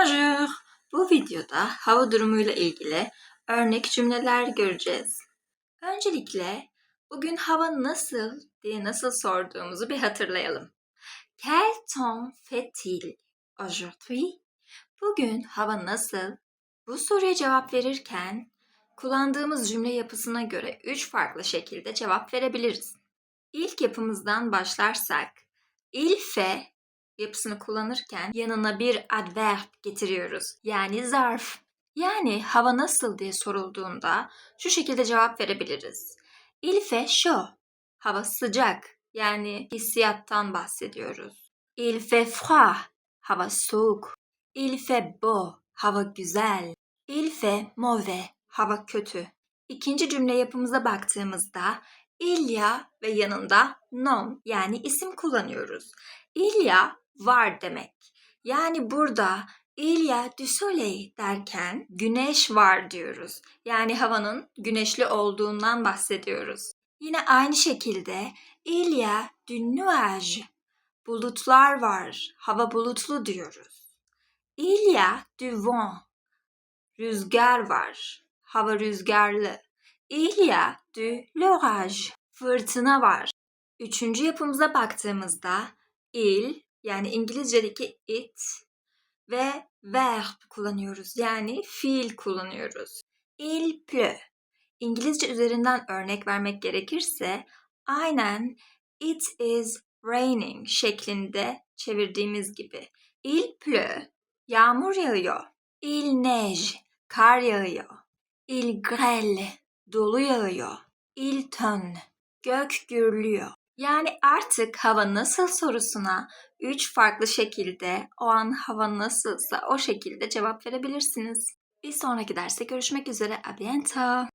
Bonjour. Bu videoda hava durumuyla ilgili örnek cümleler göreceğiz. Öncelikle bugün hava nasıl diye nasıl sorduğumuzu bir hatırlayalım. Quel temps fait-il aujourd'hui? Bugün hava nasıl? Bu soruya cevap verirken kullandığımız cümle yapısına göre üç farklı şekilde cevap verebiliriz. İlk yapımızdan başlarsak, il fait yapısını kullanırken yanına bir adverb getiriyoruz. Yani zarf. Yani hava nasıl diye sorulduğunda şu şekilde cevap verebiliriz. Il fait chaud. Hava sıcak. Yani hissiyattan bahsediyoruz. Il fait froid. Hava soğuk. Il fait beau. Hava güzel. Il fait mauvais. Hava kötü. İkinci cümle yapımıza baktığımızda ilya ve yanında nom yani isim kullanıyoruz. İlya var demek. Yani burada il y a du soleil derken güneş var diyoruz. Yani havanın güneşli olduğundan bahsediyoruz. Yine aynı şekilde il y a du nuage. Bulutlar var. Hava bulutlu diyoruz. Il y a du vent. Rüzgar var. Hava rüzgarlı. Il y a du l'orage. Fırtına var. Üçüncü yapımıza baktığımızda il yani İngilizce'deki it ve verb kullanıyoruz. Yani fiil kullanıyoruz. Il pleut. İngilizce üzerinden örnek vermek gerekirse aynen it is raining şeklinde çevirdiğimiz gibi. Il pleut. Yağmur yağıyor. Il neige. Kar yağıyor. Il grêle. Dolu yağıyor. Il tonne. Gök gürlüyor. Yani artık hava nasıl sorusuna üç farklı şekilde o an hava nasılsa o şekilde cevap verebilirsiniz. Bir sonraki derste görüşmek üzere. A bientôt.